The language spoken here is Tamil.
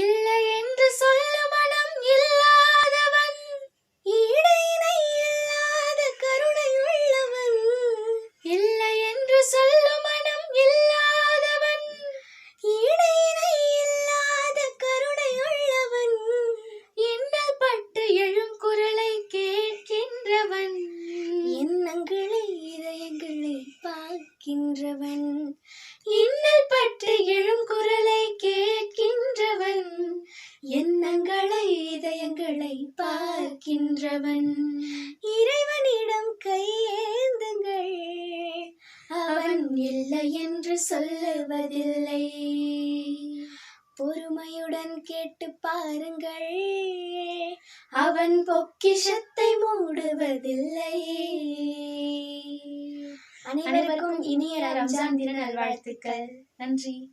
இல்லை என்று சொல்ல மனம் இல்லாதவன் இடையினை இல்லாத கருணை உள்ளவன். இல்லை என்று சொல்ல மனம் இல்லாதவன் இடையினை இல்லாத கருணை உள்ளவன். இன்னல் பட்டு எழும் குரலை கேட்கின்றவன் எண்ணங்களை இதயங்களை பார்க்கின்றவன். எண்ணங்களை இதயங்களை பார்க்கின்றவன். இறைவனிடம் கையேந்துங்கள். அவன் இல்லை என்று சொல்லுவதில்லை. பொறுமையுடன் கேட்டு பாருங்கள். அவன் பொக்கிஷத்தை மூடுவதில்லை. அனைவருக்கும் இனிய ரம்ஜான் தின நல்வாழ்த்துக்கள். நன்றி.